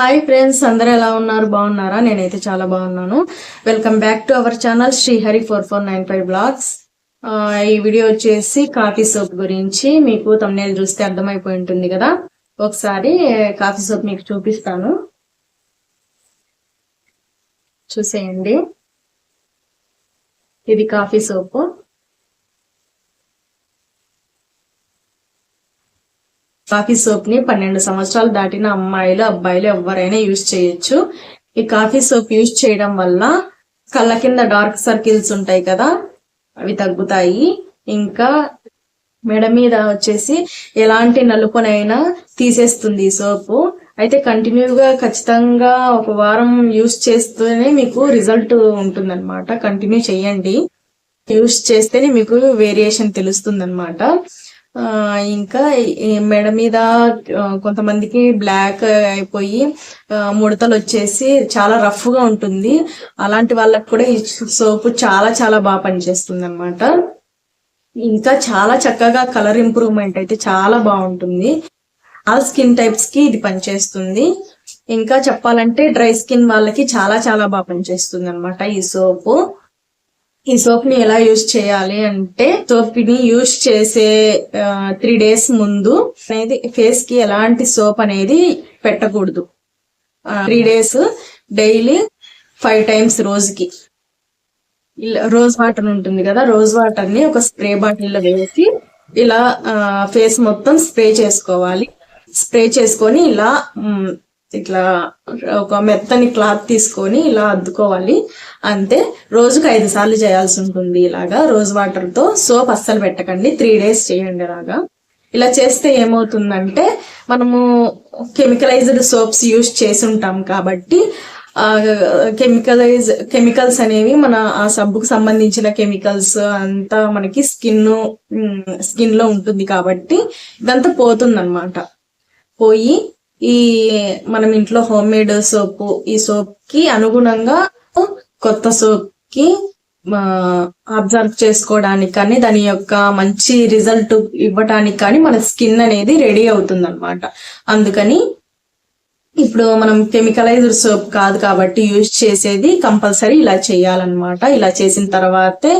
Hi friends అందరూ ఎలా ఉన్నారు? బాగున్నారా? నేనైతే చాలా బాగున్నాను. Welcome back to our channel Srihari four four nine five blogs ఈ వీడియో వచ్చేసి కాఫీ సోప్ గురించి మీకు తమ్నేల్ చూస్తే అర్థమైపోయి ఉంటుంది కదా? ఒకసారి కాఫీ సోప్ మీకు చూపిస్తాను. చూసేయండి. ఇది కాఫీ సోపు. కాఫీ సోప్ని పన్నెండు సంవత్సరాలు దాటిన అమ్మాయిలు అబ్బాయిలు ఎవరైనా యూజ్ చేయొచ్చు. ఈ కాఫీ సోప్ యూజ్ చేయడం వల్ల కళ్ళ కింద డార్క్ సర్కిల్స్ ఉంటాయి కదా అవి తగ్గుతాయి. ఇంకా మెడ మీద వచ్చేసి ఎలాంటి నలుపునైనా తీసేస్తుంది ఈ సోపు. అయితే కంటిన్యూగా ఖచ్చితంగా ఒక వారం యూజ్ చేస్తేనే మీకు రిజల్ట్ ఉంటుందన్నమాట. కంటిన్యూ చేయండి. యూస్ చేస్తేనే మీకు వేరియేషన్ తెలుస్తుంది అనమాట ఇంకా మెడ మీద కొంతమందికి బ్లాక్ అయిపోయి ముడతలు వచ్చేసి చాలా రఫ్గా ఉంటుంది. అలాంటి వాళ్ళకి కూడా ఈ సోపు చాలా చాలా బాగా పనిచేస్తుంది అనమాట ఇంకా చాలా చక్కగా కలర్ ఇంప్రూవ్మెంట్ అయితే చాలా బాగుంటుంది. ఆల్ స్కిన్ టైప్స్కి ఇది పనిచేస్తుంది. ఇంకా చెప్పాలంటే డ్రై స్కిన్ వాళ్ళకి చాలా చాలా బాగా పనిచేస్తుంది అనమాట ఈ సోపు. ఈ సోప్ని ఎలా యూజ్ చేయాలి అంటే సోప్ని యూజ్ చేసే త్రీ డేస్ ముందు అనేది ఫేస్కి ఎలాంటి సోప్ అనేది పెట్టకూడదు. Three days daily five times రోజుకి. రోజ్ వాటర్ ఉంటుంది కదా రోజ్ వాటర్ని ఒక స్ప్రే బాటిల్లో వేసి ఇలా ఫేస్ మొత్తం స్ప్రే చేసుకోవాలి. స్ప్రే చేసుకొని ఇలా ఇట్లా ఒక మెత్తని క్లాత్ తీసుకొని ఇలా అద్దుకోవాలి. అంతే రోజుకు ఐదు సార్లు చేయాల్సి ఉంటుంది ఇలాగా. రోజ్ వాటర్తో సోప్ అస్సలు పెట్టకండి. త్రీ డేస్ చేయండి ఇలాగా. ఇలా చేస్తే ఏమవుతుందంటే మనము కెమికలైజ్డ్ సోప్స్ యూస్ చేసి ఉంటాం కాబట్టి కెమికలైజ్ కెమికల్స్ అనేవి మన ఆ సబ్బుకు సంబంధించిన కెమికల్స్ అంతా మనకి స్కిన్ స్కిన్లో ఉంటుంది కాబట్టి ఇదంతా పోతుందన్నమాట. పోయి ఈ మనం ఇంట్లో హోమ్ మేడ్ సోప్ ఈ సోప్కి అనుగుణంగా కొత్త సోప్కి అబ్జర్వ్ చేసుకోవడానికి కానీ దాని యొక్క మంచి రిజల్ట్ ఇవ్వటానికి కానీ మన స్కిన్ అనేది రెడీ అవుతుంది అనమాట అందుకని ఇప్పుడు మనం కెమికలైజ్డ్ సోప్ కాదు కాబట్టి యూజ్ చేసేది కంపల్సరీ ఇలా చేయాలన్నమాట. ఇలా చేసిన తర్వాతే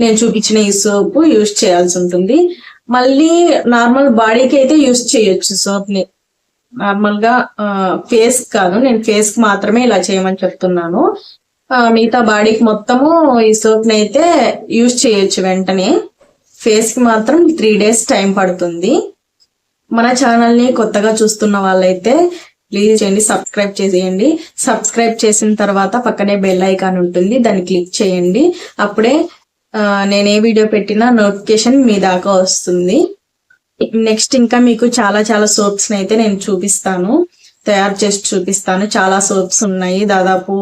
నేను చూపించిన ఈ సోప్ యూజ్ చేయాల్సి ఉంటుంది. మళ్ళీ నార్మల్ బాడీకి అయితే యూజ్ చేయొచ్చు సోప్ని నార్మల్గా ఫేస్ కాదు నేను ఫేస్కి మాత్రమే ఇలా చేయమని చెప్తున్నాను. మిగతా బాడీకి మొత్తము ఈ సోప్ అయితే యూజ్ చేయొచ్చు వెంటనే. ఫేస్కి మాత్రం త్రీ డేస్ టైం పడుతుంది. మన ఛానల్ని కొత్తగా చూస్తున్న వాళ్ళైతే ప్లీజ్ చేయండి సబ్స్క్రైబ్ చేసేయండి. సబ్స్క్రైబ్ చేసిన తర్వాత పక్కనే బెల్ ఐకాన్ ఉంటుంది దాన్ని క్లిక్ చేయండి. అప్పుడే నేను ఏ వీడియో పెట్టినా నోటిఫికేషన్ మీ దాకా వస్తుంది. నెక్స్ట్ ఇంకా మీకు చాలా చాలా సోప్స్ అయితే నేను చూపిస్తాను. తయారు చేసి చూపిస్తాను. చాలా సోప్స్ ఉన్నాయి. దాదాపు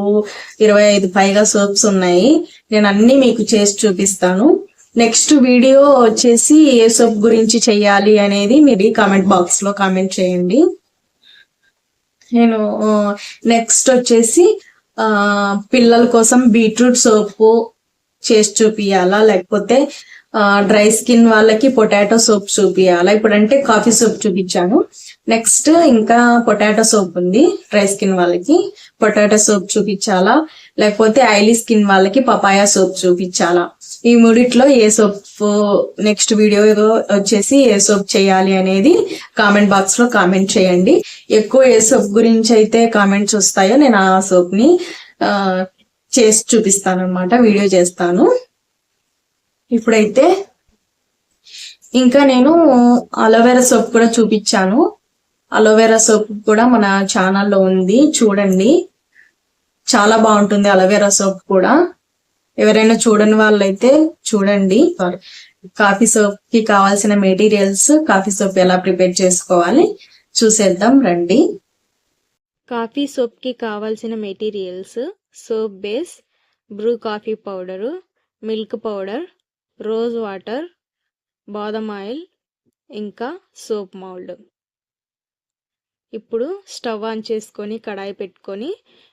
ఇరవై ఐదు పైగా సోప్స్ ఉన్నాయి. నేను అన్ని మీకు చేసి చూపిస్తాను. నెక్స్ట్ వీడియో వచ్చేసి ఏ సోప్ గురించి చెయ్యాలి అనేది మీరు కామెంట్ బాక్స్లో కామెంట్ చేయండి. నేను నెక్స్ట్ వచ్చేసి పిల్లల కోసం బీట్రూట్ సోపు చేసి చూపియాలా? లేకపోతే డ్రై స్కిన్ వాళ్ళకి పొటాటో సోప్ చూపించాలి ఇప్పుడు అంటే కాఫీ సోప్ చూపించాను. నెక్స్ట్ ఇంకా పొటాటో సోప్ ఉంది డ్రై స్కిన్ వాళ్ళకి పొటాటో సోప్ చూపించాలా? లేకపోతే ఆయిలీ స్కిన్ వాళ్ళకి పపాయా సోప్ చూపించాలా? ఈ మూడిట్లో ఏ సోప్ నెక్స్ట్ వీడియో వచ్చేసి ఏ సోప్ చేయాలి అనేది కామెంట్ బాక్స్లో కామెంట్ చేయండి. ఎక్కువ ఏ సోప్ గురించి అయితే కామెంట్స్ వస్తాయో నేను ఆ సోప్ని చేసి చూపిస్తాను అనమాట వీడియో చేస్తాను. ఇప్పుడైతే ఇంకా నేను అలోవెరా సోప్ కూడా చూపించాను. అలోవెరా సోప్ కూడా మన ఛానల్లో ఉంది. చూడండి. చాలా బాగుంటుంది అలోవెరా సోప్ కూడా. ఎవరైనా చూడని వాళ్ళైతే చూడండి. కాఫీ సోప్కి కావాల్సిన మెటీరియల్స్ కాఫీ సోప్ ఎలా ప్రిపేర్ చేసుకోవాలి చూసేద్దాం రండి. కాఫీ సోప్కి కావాల్సిన materials soap base Bru coffee powder milk powder rose water బాదం ఆయిల్ ఇంకా సోప్ మౌల్డ్. ఇప్పుడు స్టవ్ ఆన్ చేసుకొని కడాయి పెట్టుకొని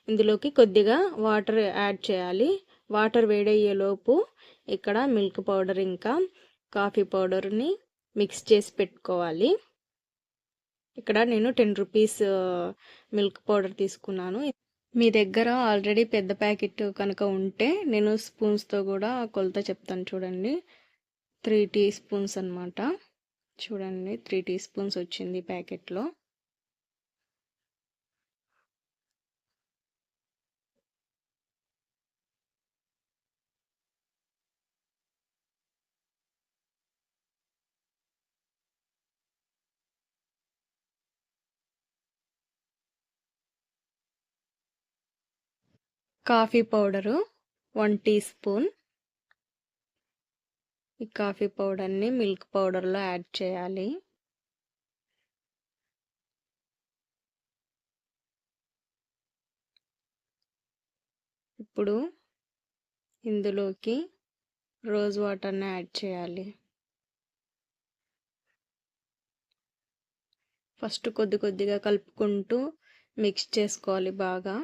ఇందులోకి కొద్దిగా వాటర్ యాడ్ చేయాలి. వాటర్ వేడయ్యేలోపు ఇక్కడ మిల్క్ పౌడర్ ఇంకా కాఫీ పౌడర్ని మిక్స్ చేసి పెట్టుకోవాలి. ఇక్కడ నేను టెన్ రూపీస్ మిల్క్ పౌడర్ తీసుకున్నాను. మీ దగ్గర ఆల్రెడీ పెద్ద ప్యాకెట్ కనుక ఉంటే నేను స్పూన్స్తో కూడా కొలత చెప్తాను చూడండి. త్రీ టీ స్పూన్స్ అనమాట చూడండి త్రీ టీ స్పూన్స్ వచ్చింది ప్యాకెట్లో. Coffee powder one teaspoon. ఈ కాఫీ పౌడర్ని మిల్క్ పౌడర్లో యాడ్ చేయాలి. ఇప్పుడు ఇందులోకి రోజ్ వాటర్ని యాడ్ చేయాలి. ఫస్ట్ కొద్ది కొద్దిగా కలుపుకుంటూ మిక్స్ చేసుకోవాలి బాగా.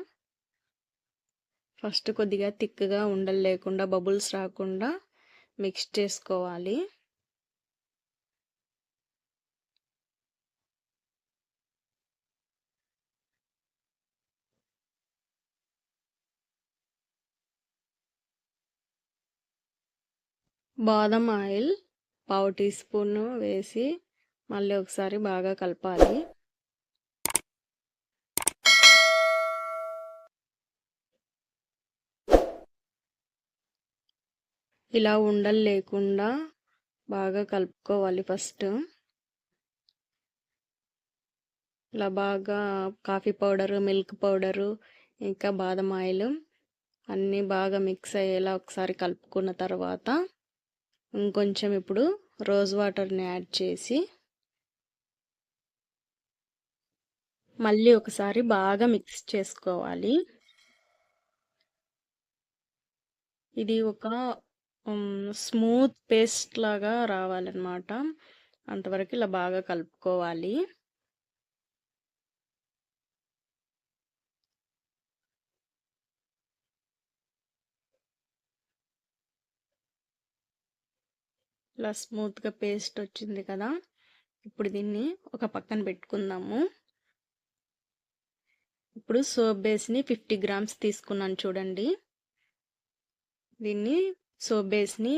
ఫస్ట్ కొద్దిగా థిక్గా ఉండలు లేకుండా బబుల్స్ రాకుండా మిక్స్ చేసుకోవాలి. బాదం ఆయిల్ పావు టీ స్పూన్ వేసి మళ్ళీ ఒకసారి బాగా కలపాలి. ఇలా ఉండలు లేకుండా బాగా కలుపుకోవాలి ఫస్ట్. ఇలా బాగా కాఫీ పౌడరు మిల్క్ పౌడరు ఇంకా బాదం ఆయిల్ అన్నీ బాగా మిక్స్ అయ్యేలా ఒకసారి కలుపుకున్న తర్వాత ఇంకొంచెం ఇప్పుడు రోజ్ వాటర్ని యాడ్ చేసి మళ్ళీ ఒకసారి బాగా మిక్స్ చేసుకోవాలి. ఇది ఒక స్మూత్ పేస్ట్ లాగా రావాలన్నమాట. అంతవరకు ఇలా బాగా కలుపుకోవాలి. ఇలా స్మూత్గా పేస్ట్ వచ్చింది కదా. ఇప్పుడు దీన్ని ఒక పక్కన పెట్టుకుందాము. ఇప్పుడు సోప్ బేస్ని ఫిఫ్టీ గ్రామ్స్ తీసుకున్నాను చూడండి. దీన్ని సోబేస్ని బేస్ని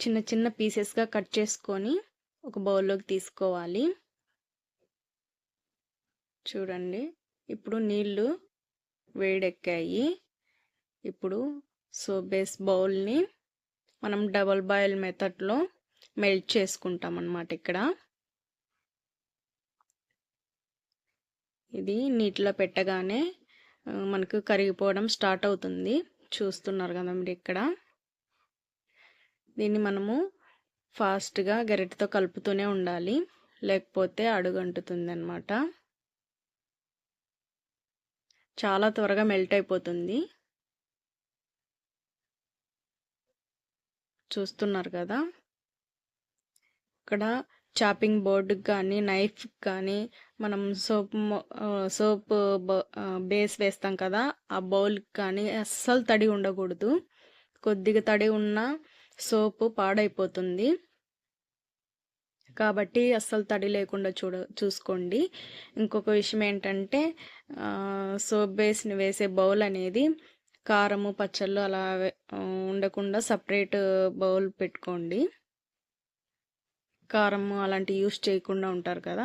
చిన్న చిన్న పీసెస్గా కట్ చేసుకొని ఒక బౌల్లోకి తీసుకోవాలి. చూడండి. ఇప్పుడు నీళ్ళు వేడెక్కాయి. ఇప్పుడు సోబేస్ బేస్ బౌల్ని మనం డబల్ బాయిల్ మెథడ్లో మెల్ట్ చేసుకుంటాం అన్నమాట ఇక్కడ. ఇది నీటిలో పెట్టగానే మనకు కరిగిపోవడం స్టార్ట్ అవుతుంది. చూస్తున్నారు కదా మీరు ఇక్కడ. దీన్ని మనము ఫాస్ట్గా గరిటతో కలుపుతూనే ఉండాలి. లేకపోతే అడుగంటుతుంది అనమాట చాలా త్వరగా మెల్ట్ అయిపోతుంది. చూస్తున్నారు కదా? ఇక్కడ చాపింగ్ బోర్డుకి కానీ నైఫ్ కానీ మనం సోప్ సోప్ బేస్ వేస్తాం కదా? ఆ బౌల్కి కానీ అస్సలు తడి ఉండకూడదు. కొద్దిగా తడి ఉన్న సోపు పాడైపోతుంది. కాబట్టి అస్సలు తడి లేకుండా చూడ చూసుకోండి. ఇంకొక విషయం ఏంటంటే సోప్ బేస్ని వేసే బౌల్ అనేది కారము పచ్చళ్ళు అలా ఉండకుండా సపరేట్ బౌల్ పెట్టుకోండి. కారము అలాంటి యూస్ చేయకుండా ఉంటారు కదా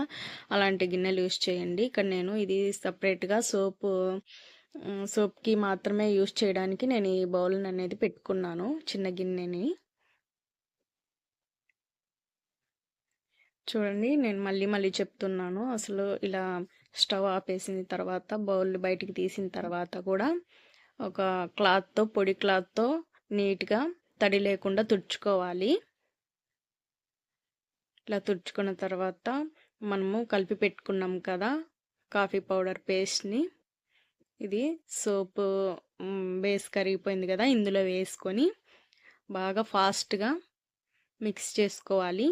అలాంటి గిన్నెలు యూస్ చేయండి. ఇక్కడ నేను ఇది సపరేట్గా సోపు సోప్కి మాత్రమే యూస్ చేయడానికి నేను ఈ బౌల్ని అనేది పెట్టుకున్నాను చిన్న గిన్నెని. చూడండి నేను మళ్ళీ మళ్ళీ చెప్తున్నాను అసలు ఇలా స్టవ్ ఆపేసిన తర్వాత బౌల్ బయటికి తీసిన తర్వాత కూడా ఒక క్లాత్తో పొడి క్లాత్తో నీట్గా తడి లేకుండా తుడుచుకోవాలి. ఇలా తుడుచుకున్న తర్వాత మనము కలిపి పెట్టుకున్నాం కదా కాఫీ పౌడర్ పేస్ట్ని. ఇది సోప్ బేస్ కరిగిపోయింది కదా ఇందులో వేసుకొని బాగా ఫాస్ట్గా మిక్స్ చేసుకోవాలి.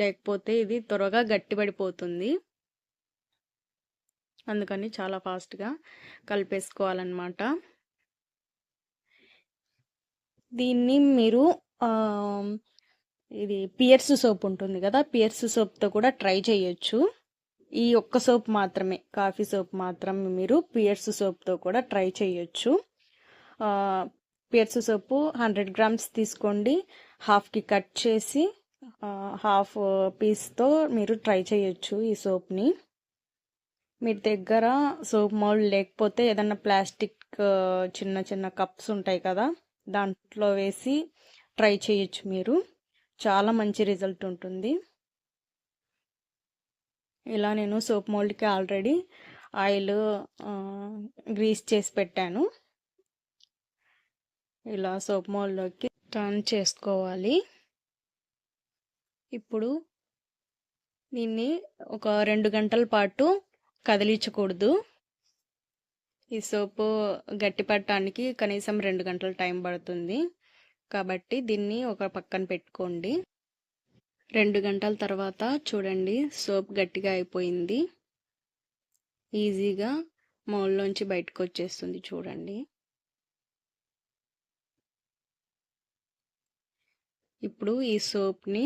లేకపోతే ఇది త్వరగా గట్టిపడిపోతుంది. అందుకని చాలా ఫాస్ట్గా కలిపేసుకోవాలన్నమాట. దీన్ని మీరు ఇది పియర్స్ సోప్ ఉంటుంది కదా పియర్స్ సోప్తో కూడా ట్రై చేయొచ్చు. ఈ ఒక్క సోప్ మాత్రమే కాఫీ సోప్ మాత్రం మీరు పియర్స్ సోప్తో కూడా ట్రై చేయొచ్చు. పియర్స్ సోపు హండ్రెడ్ గ్రామ్స్ తీసుకోండి. హాఫ్కి కట్ చేసి హాఫ్ పీస్తో మీరు ట్రై చేయొచ్చు ఈ సోప్ని. మీ దగ్గర సోప్ మౌల్డ్ లేకపోతే ఏదన్నా ప్లాస్టిక్ చిన్న చిన్న కప్స్ ఉంటాయి కదా దాంట్లో వేసి ట్రై చేయొచ్చు మీరు. చాలా మంచి రిజల్ట్ ఉంటుంది. ఇలా నేను సోప్ మోల్డ్కి ఆల్రెడీ ఆయిల్ గ్రీస్ చేసి పెట్టాను. ఇలా సోప్ మోల్డ్లోకి టర్న్ చేసుకోవాలి. ఇప్పుడు దీన్ని ఒక రెండు గంటల పాటు కదిలించకూడదు. ఈ సోపు గట్టి పట్టడానికి కనీసం రెండు గంటల టైం పడుతుంది. కాబట్టి దీన్ని ఒక పక్కన పెట్టుకోండి. రెండు గంటల తర్వాత చూడండి సోప్ గట్టిగా అయిపోయింది. ఈజీగా మౌల్లోంచి బయటకు వచ్చేస్తుంది చూడండి. ఇప్పుడు ఈ సోప్ని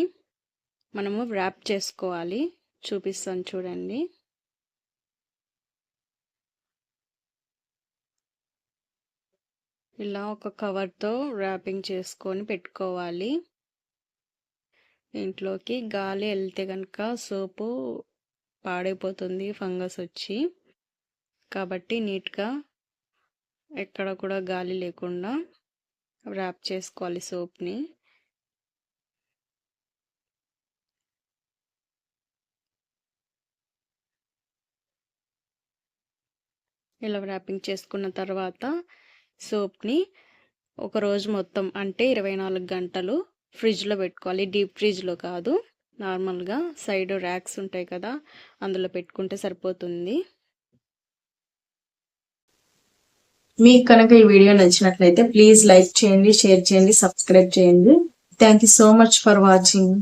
మనము ర్యాప్ చేసుకోవాలి. చూపిస్తాను చూడండి. ఇలా ఒక కవర్తో ర్యాపింగ్ చేసుకొని పెట్టుకోవాలి. ఇంట్లోకి గాలి వెళ్తే కనుక సోపు పాడైపోతుంది ఫంగస్ వచ్చి. కాబట్టి నీట్గా ఎక్కడ కూడా గాలి లేకుండా ర్యాప్ చేసుకోవాలి సోప్ని. ఇలా ర్యాపింగ్ చేసుకున్న తర్వాత సోప్ని ఒక రోజు మొత్తం అంటే ఇరవై నాలుగు గంటలు ఫ్రిడ్జ్లో పెట్టుకోవాలి. డీప్ ఫ్రిడ్జ్లో కాదు. నార్మల్గా సైడ్ ర్యాక్స్ ఉంటాయి కదా అందులో పెట్టుకుంటే సరిపోతుంది. మీకు కనుక ఈ వీడియో నచ్చినట్లయితే ప్లీజ్ లైక్ చేయండి షేర్ చేయండి సబ్స్క్రైబ్ చేయండి. Thank you so much for watching.